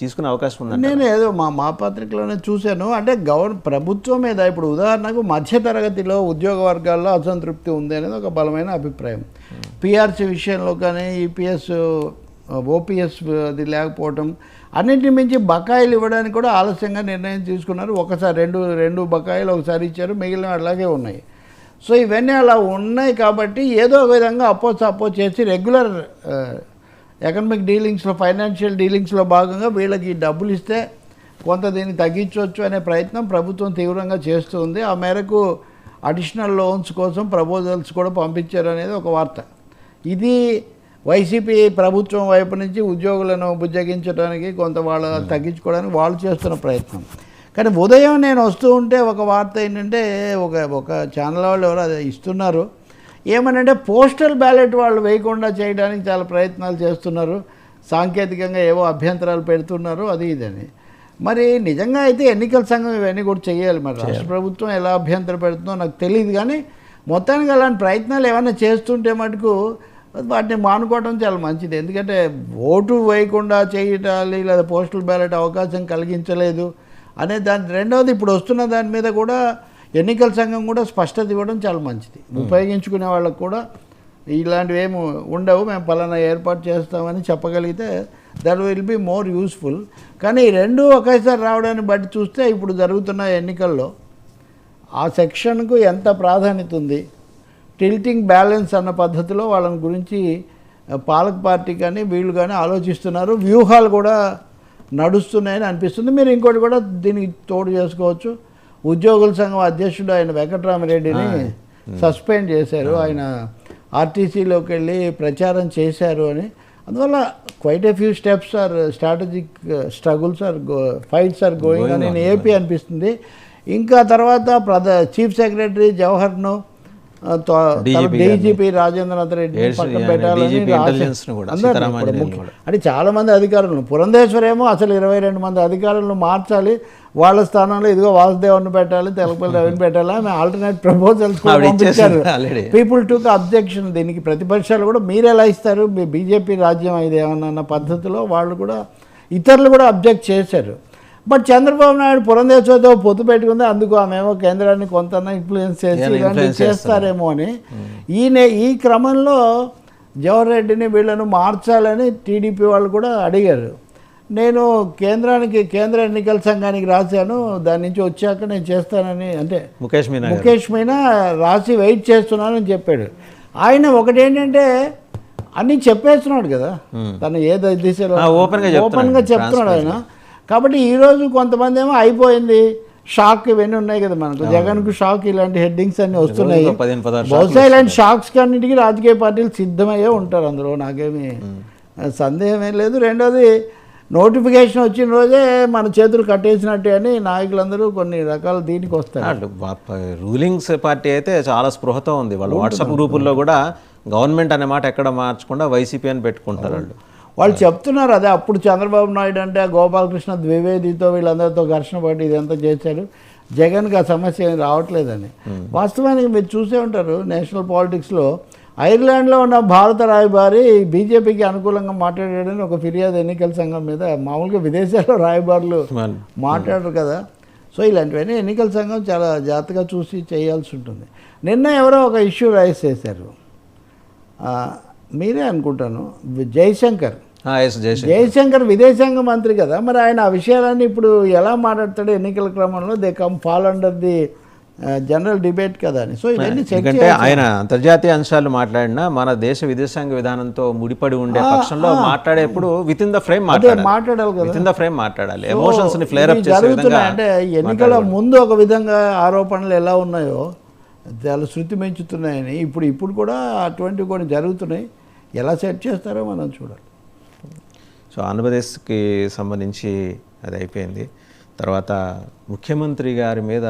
తీసుకునే అవకాశం ఉందండి నేను ఏదో మా మా పత్రికలోనే చూశాను. అంటే గవర్ ప్రభుత్వం మీద ఇప్పుడు ఉదాహరణకు మధ్యతరగతిలో ఉద్యోగ వర్గాల్లో అసంతృప్తి ఉంది అనేది ఒక బలమైన అభిప్రాయం. పిఆర్సీ విషయంలో కానీ ఈపీఎస్ ఓపీఎస్ అది లేకపోవటం అన్నింటి మించి బకాయిలు ఇవ్వడానికి కూడా ఆలస్యంగా నిర్ణయం తీసుకున్నారు. ఒకసారి రెండు రెండు బకాయిలు ఒకసారి ఇచ్చారు. మిగిలిన అలాగే ఉన్నాయి. సో ఇవన్నీ అలా ఉన్నాయి కాబట్టి ఏదో విధంగా అప్పో సప్పో చేసి రెగ్యులర్ ఎకనామిక్ డీలింగ్స్లో ఫైనాన్షియల్ డీలింగ్స్లో భాగంగా వీళ్ళకి డబ్బులు ఇస్తే కొంత దీన్ని తగ్గించవచ్చు అనే ప్రయత్నం ప్రభుత్వం తీవ్రంగా చేస్తుంది ఆ మేరకు అడిషనల్ లోన్స్ కోసం ప్రపోజల్స్ కూడా పంపించారు అనేది ఒక వార్త. ఇది వైసీపీ ప్రభుత్వం వైపు నుంచి ఉద్యోగులను బుజ్జగించడానికి కొంత వాళ్ళ తగ్గించుకోవడానికి వాళ్ళు చేస్తున్న ప్రయత్నం. కానీ ఉదయం నేను వస్తూ ఉంటే ఒక వార్త ఏంటంటే ఒక ఒక ఛానల్ వాళ్ళు ఎవరో అది ఇస్తున్నారు. ఏమనంటే పోస్టల్ బ్యాలెట్ వాళ్ళు వేయకుండా చేయడానికి చాలా ప్రయత్నాలు చేస్తున్నారు. సాంకేతికంగా ఏవో అభ్యంతరాలు పెడుతున్నారు. అది ఇదని. మరి నిజంగా అయితే ఎన్నికల సంఘం ఇవన్నీ కూడా చేయాలి మరి. రాష్ట్ర ప్రభుత్వం ఎలా అభ్యంతరం పెడుతుందో నాకు తెలియదు కానీ మొత్తానికి అలాంటి ప్రయత్నాలు ఏమైనా చేస్తుంటే మటుకు వాటిని మానుకోవడం చాలా మంచిది. ఎందుకంటే ఓటు వేయకుండా చేయటాలి లేదా పోస్టల్ బ్యాలెట్ అవకాశం కలిగించలేదు అనే దాని రెండవది ఇప్పుడు వస్తున్న దాని మీద కూడా ఎన్నికల సంఘం కూడా స్పష్టత ఇవ్వడం చాలా మంచిది. ఉపయోగించుకునే వాళ్ళకు కూడా ఇలాంటివి ఏమి ఉండవు మేము పలానా ఏర్పాటు చేస్తామని చెప్పగలిగితే that will be more useful కానీ రెండు ఒకేసారి రావడాన్ని బట్టి చూస్తే ఇప్పుడు జరుగుతున్న ఎన్నికల్లో ఆ సెక్షన్కు ఎంత ప్రాధాన్యత ఉంది? టిల్టింగ్ బ్యాలెన్స్ అన్న పద్ధతిలో వాళ్ళని గురించి పాలక పార్టీ కానీ వీళ్ళు కానీ ఆలోచిస్తున్నారు. వ్యూహాలు కూడా నడుస్తున్నాయని అనిపిస్తుంది. మీరు ఇంకోటి కూడా దీనికి తోడు చేసుకోవచ్చు. ఉద్యోగుల సంఘం అధ్యక్షుడు ఆయన వెంకటరామరెడ్డిని సస్పెండ్ చేశారు. ఆయన ఆర్టీసీలోకి వెళ్ళి ప్రచారం చేశారు అని. అందువల్ల quite a few steps are strategic struggles are go fights are going అని ఏపీ అనిపిస్తుంది. ఇంకా తర్వాత ప్రధ చీఫ్ సెక్రటరీ జవహర్ను డీజీపీ రాజేంద్రనాథ్ రెడ్డి పక్కన పెట్టాలని. అంటే చాలా మంది అధికారులు పురంధేశ్వర్ ఏమో అసలు ఇరవై రెండు మంది అధికారులను మార్చాలి వాళ్ళ స్థానంలో ఇదిగో వాసుదేవన్ పెట్టాలి తెలపల్లి రవిని పెట్టాలి ఆమె ఆల్టర్నేట్ ప్రపోజల్స్ పంపించారు. పీపుల్ టుక్ అబ్జెక్షన్ దీనికి ప్రతిపక్షాలు కూడా మీరు ఎలా ఇస్తారు? మీ బీజేపీ రాజ్యం ఇది ఏమన్నా పద్ధతిలో వాళ్ళు కూడా ఇతరులు కూడా అబ్జెక్ట్ చేశారు. బట్ చంద్రబాబు నాయుడు పురంధేశ్వరితో పొత్తు పెట్టుకుంది అందుకు ఆమెమో కేంద్రాన్ని కొంత ఇన్ఫ్లుయెన్స్ చేసి ఇలాంటివి చేస్తారేమో అని. ఈయన ఈ క్రమంలో జవహర్ రెడ్డిని వీళ్ళను మార్చాలని టీడీపీ వాళ్ళు కూడా అడిగారు. నేను కేంద్రానికి కేంద్ర ఎన్నికల సంఘానికి రాశాను దాని నుంచి వచ్చాక నేను చేస్తానని అంటే ముఖేష్ మీనా. ముఖేష్ మీనా రాసి వెయిట్ చేస్తున్నానని చెప్పాడు. ఆయన ఒకటేంటంటే అన్నీ చెప్పేస్తున్నాడు కదా. తను ఏ ద- దిశలో. ఓపెన్గా చెప్తున్నాడు. ఆయన. కాబట్టి ఈరోజు కొంతమంది ఏమో అయిపోయింది. షాక్ ఇవన్నీ ఉన్నాయి కదా మనకు. జగన్కు షాక్ ఇలాంటి హెడ్డింగ్స్ అన్ని వస్తున్నాయి. బహుశా ఇలాంటి షాక్స్ కన్నిటికీ రాజకీయ పార్టీలు సిద్ధమయ్యే ఉంటారు అందులో నాకేమి సందేహం ఏం లేదు. రెండోది నోటిఫికేషన్ వచ్చిన రోజే మన చేతులు కట్టేసినట్టే అని నాయకులందరూ కొన్ని రకాల దీనికి వస్తారు. రూలింగ్స్ పార్టీ అయితే చాలా స్పృహతో ఉంది. వాళ్ళు వాట్సాప్ గ్రూపుల్లో కూడా గవర్నమెంట్ అనే మాట ఎక్కడ మార్చకుండా వైసీపీ అని పెట్టుకుంటారు వాళ్ళు. వాళ్ళు చెప్తున్నారు అదే అప్పుడు చంద్రబాబు నాయుడు అంటే గోపాలకృష్ణ ద్వివేదితో వీళ్ళందరితో ఘర్షణ పడి ఇదంతా చేశారు. జగన్కి ఆ సమస్య ఏం రావట్లేదని వాస్తవానికి మీరు చూసే ఉంటారు నేషనల్ పాలిటిక్స్లో ఐర్లాండ్లో ఉన్న భారత రాయబారి బీజేపీకి అనుకూలంగా మాట్లాడాడని ఒక ఫిర్యాదు ఎన్నికల సంఘం మీద మామూలుగా విదేశాల్లో రాయబారులు మాట్లాడరు కదా. సో ఇలాంటివన్నీ ఎన్నికల సంఘం చాలా జాగ్రత్తగా చూసి చేయాల్సి ఉంటుంది. నిన్న ఎవరో ఒక ఇష్యూ రైజ్ చేశారు. మీరే అనుకుంటాను జయశంకర్. జయశంకర్ విదేశాంగ మంత్రి కదా. మరి ఆయన ఆ విషయాలన్నీ ఇప్పుడు ఎలా మాట్లాడతాడు ఎన్నికల క్రమంలో they come fall under the general debate కదా అని. సో ఇవన్నీ ఎందుకంటే ఆయన అంతర్జాతీయ అంశాలు మాట్లాడినా మన దేశ విదేశాంగ విధానంతో ముడిపడి ఉండే పక్షంలో మాట్లాడేప్పుడు విత్ ఇన్ ద ఫ్రేమ్ మాట్లాడాలి. కదా. విత్ ఇన్ ద ఫ్రేమ్ మాట్లాడాలి ఎమోషన్స్ని ఫ్లేర్ అప్ చేసే విధంగా అంటే ఎన్నికల ముందు ఒక విధంగా ఆరోపణలు ఎలా ఉన్నాయో చాలా శృతి పెంచుతున్నాయని ఇప్పుడు ఇప్పుడు కూడా అటువంటివి కొన్ని జరుగుతున్నాయి. ఎలా సెట్ చేస్తారో మనం చూడాలి. సో ఆంధ్రప్రదేశ్కి సంబంధించి అది అయిపోయింది. తర్వాత ముఖ్యమంత్రి గారి మీద